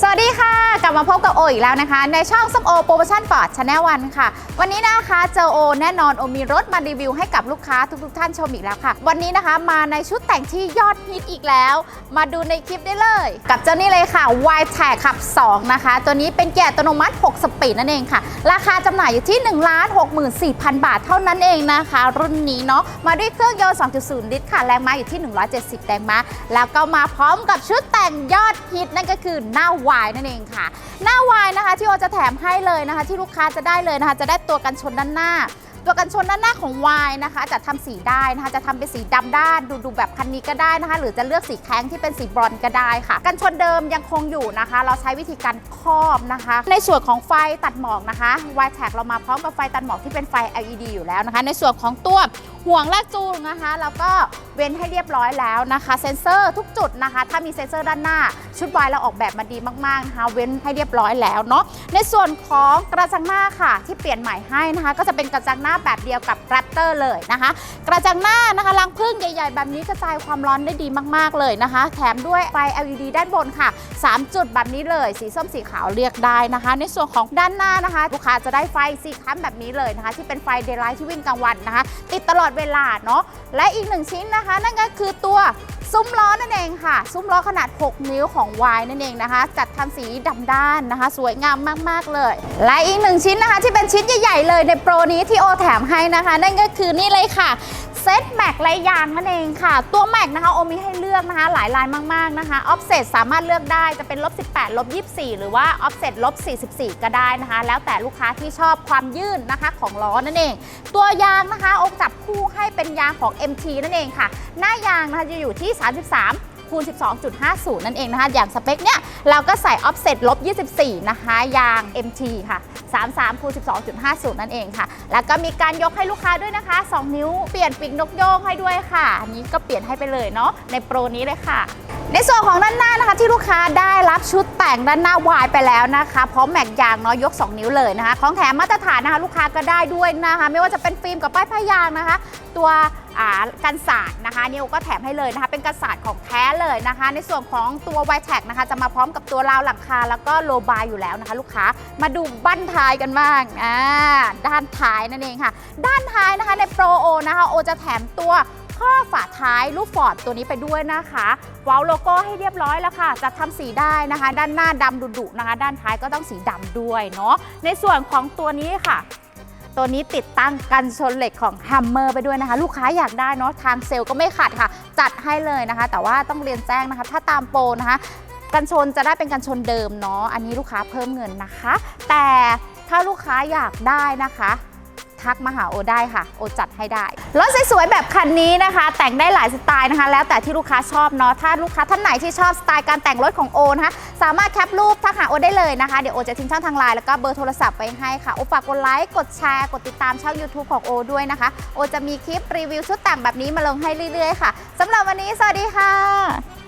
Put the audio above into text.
สวัสดีค่ะ กลับมาพบกับโออีกแล้วนะคะ ในช่องส้มโอโปรโมชั่นฟอร์ดชาแนลวันค่ะ วันนี้นะคะเจอโอแน่นอนโอมีรถมารีวิวให้กับลูกค้าทุกๆท่านชมอีกแล้วค่ะ วันนี้นะคะมาในชุดแต่งที่ยอดฮิตอีกแล้ว มาดูในคลิปได้เลย กับเจ้านี่เลยค่ะ y t a g ขับ 2 นะคะ ตัวนี้เป็นเกียร์อัตโนมัติ 6 สปีดนั่นเองค่ะ ราคาจำหน่ายอยู่ที่ 1 6 4 0 0 0 บาทเท่านั้นเองนะคะ รุ่นนี้เนาะมาด้วยเครื่องยนต์2.0 ลิตรค่ะแรงม้าอยู่ที่ 170 แรงม้าแล้วก็มาพร้อมกับชุดแต่งยอดฮิตนั่นก็คือหน้าวายนั่นเองค่ะ หน้าวายนะคะที่โอจะแถมให้เลยนะคะ ที่ลูกค้าจะได้เลยนะคะ จะได้ตัวกันชนด้านหน้า ตัวกันชนด้านหน้าของวายนะคะ จะทำสีได้นะคะ จะทำเป็นสีดำด้านดูดูแบบคันนี้ก็ได้นะคะ หรือจะเลือกสีแข้งที่เป็นสีบรอนก็ได้ค่ะ กันชนเดิมยังคงอยู่นะคะ เราใช้วิธีการครอบนะคะ ในส่วนของไฟตัดหมอกนะคะ y t a g เรามาพร้อมกับไฟตัดหมอกที่เป็นไฟ LED อยู่แล้วนะคะ ในส่วนของตัวห่วงลากจูงนะคะ แล้วก็ เว้นให้เรียบร้อยแล้วนะคะ เซ็นเซอร์ทุกจุดนะคะ ถ้ามีเซ็นเซอร์ด้านหน้า ชุดวายเราออกแบบมาดีมากๆนะคะเว้นให้เรียบร้อยแล้วเนาะในส่วนของกระจังหน้าค่ะ ที่เปลี่ยนใหม่ให้นะคะ ก็จะเป็นกระจังหน้าแบบเดียวกับ r a p t o r เลยนะคะ กระจังหน้านะคะรังพึ่งใหญ่ ๆ แบบนี้กระจายความร้อนได้ดีมาก ๆเลยนะคะ แถมด้วยไฟ LED ด้านบนค่ะ 3 จุดแบบนี้เลย สีส้มสีขาวเรียกได้นะคะ ในส่วนของด้านหน้านะคะลูกค้าจะได้ไฟสีคัมแบบนี้เลยนะคะ ที่เป็นไฟเดย์ไลท์ที่วิ่งกลางวันนะคะ ติดตลอดเวลาเนาะและอีกหนึ่งชิ้นนะคะนั่นก็คือตัวซุ้มล้อนั่นเองค่ะ ซุ้มล้อขนาด 6 นิ้วของ Y นั่นเองนะคะ จัดทำสีดำด้านนะคะ สวยงามมาก ๆ เลย และอีกหนึ่งชิ้นนะคะ ที่เป็นชิ้นใหญ่ ๆ เลยในโปรนี้ที่โอแถมให้นะคะ นั่นก็คือนี่เลยค่ะ เซตแม็กไรยางนั่นเองค่ะ ตัวแม็กนะคะโอมีให้เลือกนะคะ หลายลายมากๆนะคะออฟเซตสามารถเลือกได้จะเป็นลบ18ลบ24 หรือว่าออฟเซตลบ44 ก็ได้นะคะ แล้วแต่ลูกค้าที่ชอบความยืดนะคะของล้อนั่นเอง ตัวยางนะคะองจับคู่ให้เป็นยางของ MT นั่นเองค่ะ หน้ายางนะคะจะอยู่ที่ 33 คูณ12.50 นั่นเองนะคะ อย่างสเปคเนี้ยเราก็ใส่ offset ลบ 24 นะคะ ยาง MT ค่ะ 33คูณ12.50 นั่นเองค่ะ แล้วก็มีการยกให้ลูกค้าด้วยนะคะ 2 นิ้วเปลี่ยนปีกนกโยงให้ด้วยค่ะอันนี้ก็เปลี่ยนให้ไปเลยเนาะในโปรนี้เลยค่ะในส่วนของด้านหน้านะคะที่ลูกค้าได้รับชุดแต่งด้านหน้าวายไปแล้วนะคะพร้อมแม็กยางเนาะยก 2 นิ้วเลยนะคะ ของแถมมาตรฐานนะคะลูกค้าก็ได้ด้วยนะคะ ไม่ว่าจะเป็นฟิล์มกับป้ายผ้ายางนะคะ ตัว กันสาดนะคะนิวก็แถมให้เลยนะคะเป็นกันสาดของแท้เลยนะคะ ในส่วนของตัว y t a g นะคะจะมาพร้อมกับตัวราวหลังคา แล้วก็โลบายอยู่แล้วนะคะ ลูกค้ามาดูบั้นท้ายกันบ้างอ่าด้านท้ายนั่นเองค่ะ ด้านท้ายนะคะในโปรโอนะคะโอจะแถมตัวข้อฝาท้ายรูปฟอร์ดตัวนี้ไปด้วยนะคะว้าโลโก้ให้เรียบร้อยแล้วค่ะ จะทำสีได้นะคะ ด้านหน้าดำดุๆนะคะ ด้านท้ายก็ต้องสีดำด้วยเนาะในส่วนของตัวนี้ค่ะ ตัวนี้ติดตั้งกันชนเหล็กของ Hammer ไปด้วยนะคะ ลูกค้าอยากได้เนาะทางเซลล์ก็ไม่ขาดค่ะ จัดให้เลยนะคะ แต่ว่าต้องเรียนแจ้งนะคะ ถ้าตามโปรนะคะกันชนจะได้เป็นกันชนเดิมเนาะอันนี้ลูกค้าเพิ่มเงินนะคะ แต่ถ้าลูกค้าอยากได้นะคะ ทักมาหาโอได้ค่ะ โอจัดให้ได้ รถสวยๆแบบคันนี้นะคะ แต่งได้หลายสไตล์นะคะ แล้วแต่ที่ลูกค้าชอบเนาะ ถ้าลูกค้าท่านไหนที่ชอบสไตล์การแต่งรถของโอนะคะ สามารถแคปรูปทักหาโอได้เลยนะคะ เดี๋ยวโอจะทิ้งช่องทางไลน์แล้วก็เบอร์โทรศัพท์ไปให้ค่ะ โอฝากกดไลค์ กดแชร์ กดติดตามช่อง YouTube ของโอด้วยนะคะ โอจะมีคลิปรีวิวชุดแต่งแบบนี้มาลงให้เรื่อยๆค่ะสำหรับวันนี้ สวัสดีค่ะ